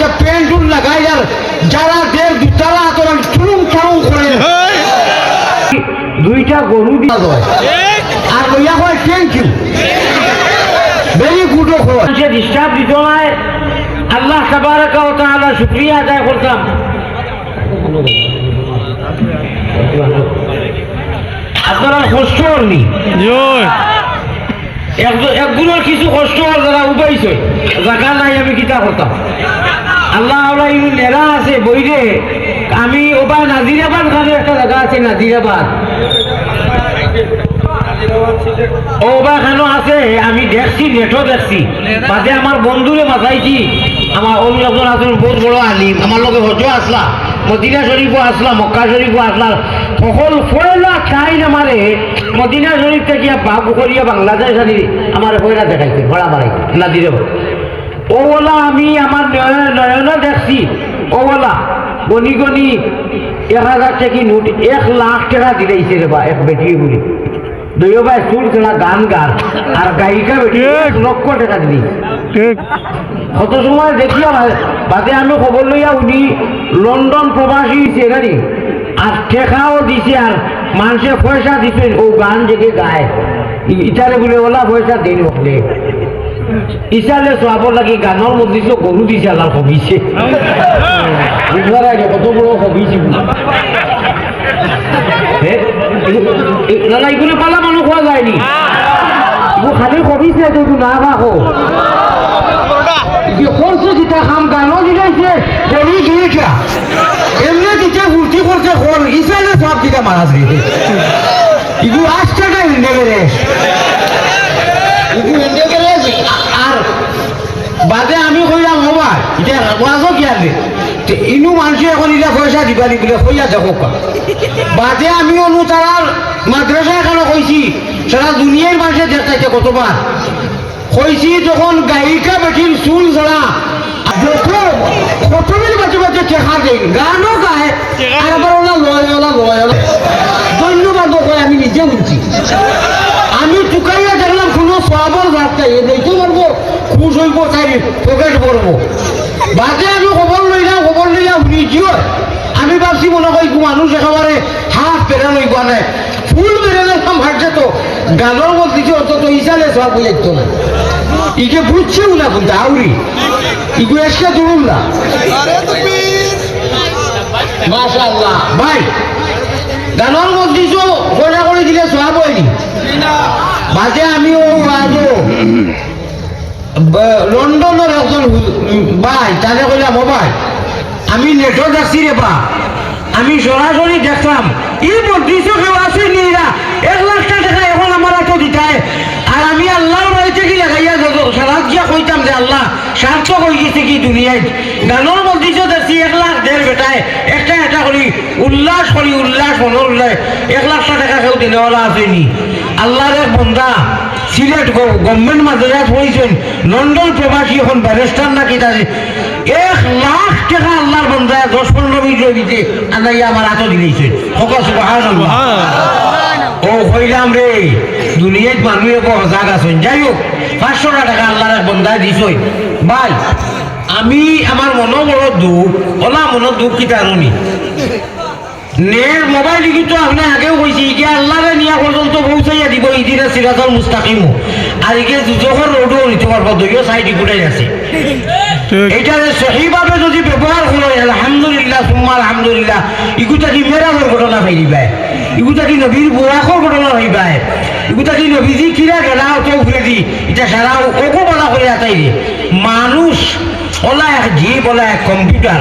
একটা প্যান্টুল লাগাই আর যারা দেড় দুতলা তোরা চুলুম চালুম করে। দুইটা গরু দিয়া দেয় আর লইয়া হয় থ্যাংক ইউ ভেরি গুড সে ডিস্টার্ব দিত নাই আল্লাহ তাবারাকা ওয়া তাআলা শুকরিয়া আদায় করতাম। আপনারা কষ্ট হননি? একগুলোর কিছু কষ্ট হল যারা উপাইছে জায়গা নাই আমি কিতা করতাম? আল্লাহ নেরা আছে বইরে আমি ওবার নাজিরাবাদ খানে একটা জায়গা আছে, নাজিরাবাদ। ওবা খানো আছে, আমি দেখছি, নেটও দেখছি। বাদে আমার বন্ধুরে মাথাইছি আমার অন্য একজন বহুত বড় আলিম। আমার লগে হজও আসলা, মদিনা শরীফও আসলা, মক্কা শরীফও আসলা। সকল ফয়লা চাই আমারে মদিনা শরীফ থেকে বাঘ করিয়া বাংলাদেশ আনি আমার ফয়লা দেখাইছে ভরা মারাই নাদিরে ওলা আমি আমার নয়ন দেখছি। ওলা গনি গনি এক হাজার টাকি নোট এক লাখ টাকা দিলাইছে রে বা এক বেটি বলি। দুইও ভাই সুর খেলা গান গান আর গায়িকা বেটি এক লক্ষ টাকা দিলি। কত সময় দেখি বাদে আমি খবর লইয়া উনি লন্ডন প্রবাসী হয়েছে জানি আর টেকাও দিছে আর মানুষে পয়সা দিছে। ও গান জেগে গায়। ইটারে বলে ওলা পয়সা দিন বলে ইসালে চাব লাগি গানৰ তো গরু দিছে বুঝবার আগে কত বড় কবিছে দাদা এগুলো পালা মানুষ এগুলো খালি না ইন্ডিয়া আর বাদে আমি কইলাম মোবাইল এটা ওয়াজও কি আনলে ইনু মানুষে এখন এটা পয়সা দিবা দি বলে কইয়া দেখো বাদে আমি অনু তারার মাদ্রাসা এখানে কইছি সারা দুনিয়ার মানুষে দেখাইছে কতবার কইছি যখন গায়িকা বেঠির চুল কয় আমি নিজে বলছি আমি টুকাইয়া দেখলাম কোনো সবর রাস্তা এ দেখতে খুশ হইব তাই পকেট পড়ব বাদে আমি খবর লইলাম খবর লইলাম নিজেও আমি ভাবছি মনে করি মানুষ একেবারে হাত পেরে লই গোয়া নাই। ফুল পেরে নিলাম ভাবছে তো গানের মধ্যে যে অত তো ইসালে সব বুঝাইতো না ইকে বুঝছেও না কিন্তু আউরি ইগু এসে ধরুন না মাশাআল্লাহ। ভাই গানের মধ্যে পয়সা করে দিলে সব হয়নি বাজে আমি ও বাজো লন্ডনের একজন ভাই তাদের কইলাম ও ভাই আমি নেটও দেখছি রে বা। আমি সরাসরি দেখলাম এই বদ্রিশ্য কেউ আসেনি এরা এক লাখ টাকা এখন আমার এত দিতায় আর আমি আল্লাহর বাড়িতে কি লাগাইয়া সারা দিয়া কইতাম যে আল্লাহ সার্থক হয়ে গেছে কি দুনিয়ায় গানের বদ্রিশ্য দেখছি এক লাখ দেড় বেটায় একটা এটা করি উল্লাস করি উল্লাস মনের উল্লাস। এক লাখ টাকা কেউ দিনেওয়ালা আসেনি আল্লাহর এক বন্ধা সিলেট গভর্নমেন্ট মাদ্রাসাত পড়েছেন লন্ডন প্রবাসী এখন ব্যারিস্টার নাকি তাদের এক লাখ টাকা আল্লাহর বন্ধায় দশ পনেরো মিনিট দিতে আনাইয়া আমার হাতও সকল সুবাহান ও কইলাম রে দুনিয়াত মানুষ এক সজাগ আছেন। যাই হোক পাঁচশো টাকা আল্লাহর এক বন্ধায় দিছই। ভাই আমি আমার মনো বড় দুঃখ ওলা মনো দুঃখ কি তারুনি নের মোবাইল কিন্তু আপনি আগেও কইছি ইকে আল্লাহরে নিয়া পর্যন্ত পৌঁছাইয়া দিব, ইদিনা সিরাজল মুস্তাকিমু। আর ইকে যখন রোডও নিতে পারব দুইও সাইড আছে। এইটারে সহিভাবে যদি ব্যবহার করো আলহামদুলিল্লাহ, সুম্মা আলহামদুলিল্লাহ ইগুতা কি মেরাজর ঘটনা ফাইলিবাই ইগুতা কি নবীর বুড়াকর ঘটনা হইবাই ইগুতা কি নবীজি কিরা গেলা অত উফরে দি এটা সারা ওকো বলা করে আতাই মানুষ ওলা এক জীব ওলা এক কম্পিউটার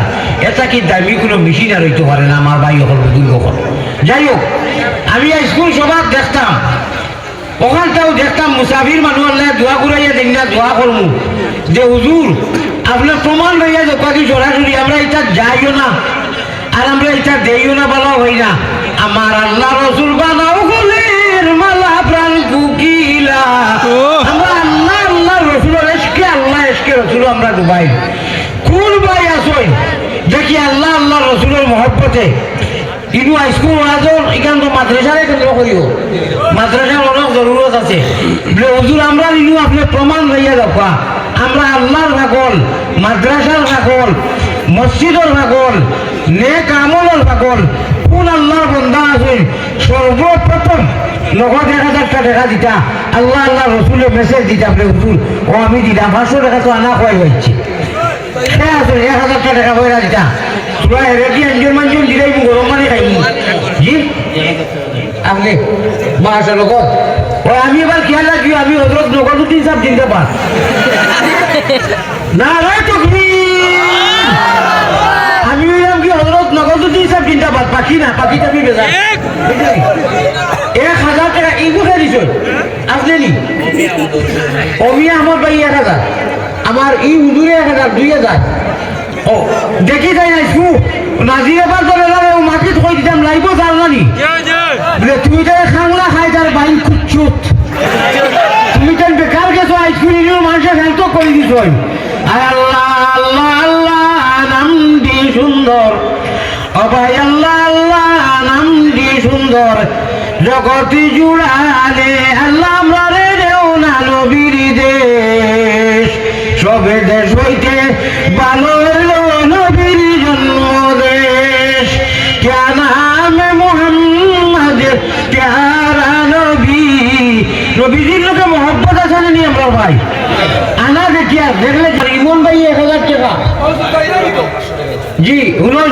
এটা কি দামি কোনো মেশিন আর হইতে পারে না আমার ভাই হল দুই হল যাই হোক আমি স্কুল সবার দেখতাম ওখানটাও দেখতাম মুসাফির মানুষ আল্লাহ দোয়া ঘুরাইয়া দেখ না দোয়া করমু যে হুজুর আপনার প্রমাণ লইয়া যে পাখি সরাসরি আমরা এটা যাইও না আর আমরা এটা দেইও না বলা হই না। আমার আল্লাহ রসুল বানাও গলের মালা প্রাণ কুকিলা আমরা আল্লাহ আল্লাহ রসুল এসকে আল্লাহ এসকে রসুল আমরা ডুবাই। কোন ভাই আসই দেখি আল্লাহ আল্লাহ রসুলের মহব্বতে। ইনু হাইস্কুল ওয়াজর এখান তো মাদ্রাসারে কেন্দ্র করিও মাদ্রাসার অনেক জরুরত আছে। হুজুর, আমরা ইনু আপনি প্রমাণ লইয়া দেখা আমরা আল্লাহর ভাগল মাদ্রাসার ভাগল মসজিদর পাগল, নেক আমলের পাগল। কোন আল্লাহর বন্ধা আছেন সর্বপ্রথম নগদ এক হাজার টাকা দেখা দিতা। আল্লাহ আল্লাহ রসুলে মেসেজ দিতা আপনি হুজুর ও আমি দিতাম পাঁচশো টাকা তো আনা খোয়াই আছে এক টাকা দিতা। তোরা রেডি আঞ্জন মাঞ্জন দিলাই গরম খাইনি জি আপনি মাসের লগত। ও আমি এবার খেয়াল রাখি আমি হজরত নগদ তিন সাত দিনতে পার না রায় তো আমি কি হজরত নগদ তিন সাত দিনতে পার পাখি না পাখি টাকি বেজা নি? অমিয়া আমার ভাই এক হাজার আমার ই হুজুরে এক হাজার দুই হাজার ও দেখি যাই নাই শু নাজিরে পার করে যাবে ও মাটিত কই দিতাম লাইব যাও না নি? তুমি তাই খাংলা খাই তার বাইন খুচ্ছুত তুমি তাই বেকার গেছো আইসক্রিম মানুষের হেলথ করে দিছ আল্লাহ আল্লাহ আল্লাহ নাম দি সুন্দর ভাই আল্লাহ আল্লাহ নাম দি সুন্দর জগতি জুড়ালে আল্লাহ রে না নবীর দেশ। সবে দেশ হইতে ভালো এলো নবীর জন্ম দেশ ক্যা নামে মোহাম্মদের প্যারা নবী। নবীজির লোকে মহব্বত আছে জানি আমরা ভাই? আনা দেখি আর দেখলে ইমন ভাই এক হাজার টাকা। জি শুনুন।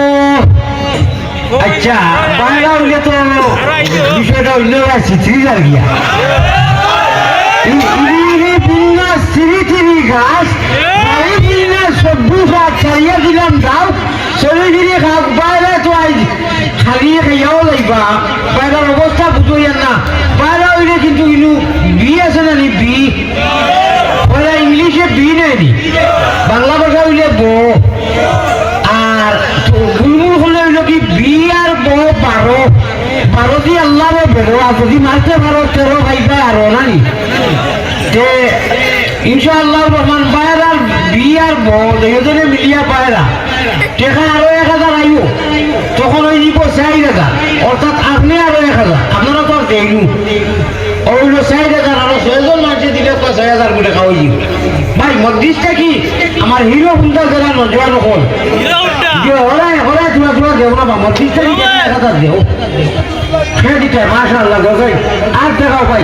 আচ্ছা বাইরে হইলে তো বিষয়টা হইলে আছি থ্রিজার গিয়া দিলে সব্বু শাক, ছাড়িয়ে দিলাম, দাও। চলে গিয়ে খাও, বাইরে তো আই হারিয়ে খাইয়াও লাগবা বাইরের অবস্থা বুঝইয়ার না। বাইরে হইলে কিন্তু ইনু বি আছে না নি, বি? ইংলিশে বি নেই বাংলা ভাষা হইলে বো। আর যদি মারতে পারো তেরো ভাইবা আরও নানি যে ইনশাআল্লাহ রহমান বাইরার বি আর বো দুজনে মিলিয়া বাইরা। টেকা আরও এক হাজার আইও তখন ওই নিব চার হাজার। অর্থাৎ আপনি আরও এক হাজার আপনারা তো দেয়নি ওইগুলো চার হাজার আরও ছয়জন মাঝে দিলে তো ছয় হাজার করে খাওয়াই দিব ভাই মসজিদটা কি? আমার হিরো হুন্ডা জেলা নজওয়ান হল। যে দেব না বা মসজিদটা কি এক হাজার দেও। খেয়ে দিতে মাশাআল্লাহ গজাই আর দেখাও ভাই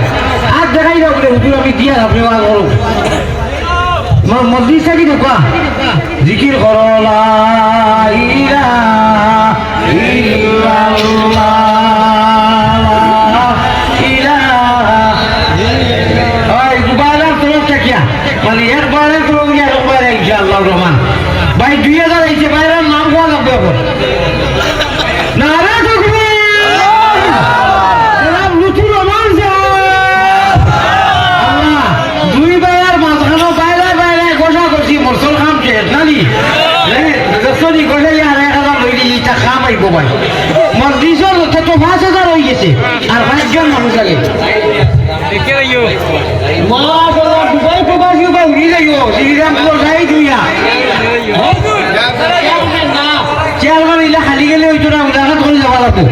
আর দেখাই দাও বলে হুজুর আমি দিয়া আপনি মা করো মসজিদটা কি দেখবা? জিকির করো লা ইলাহা ইল্লাল্লাহ। মানে রহমান। ভাই দুই হাজার নাম কোয়া লাগবে ভাই মসজিদর তো পাঁচ হাজার হয়ে গেছে। আর পাঁচজন মানুষ আগে দুবাই প্রবাসী বা উড়ি যাইও। শ্রীরামপুর যাই দুইয়া। চেয়ারম্যান খালি গেলে হইতো না উদাহরণ করে যাওয়া লাগতো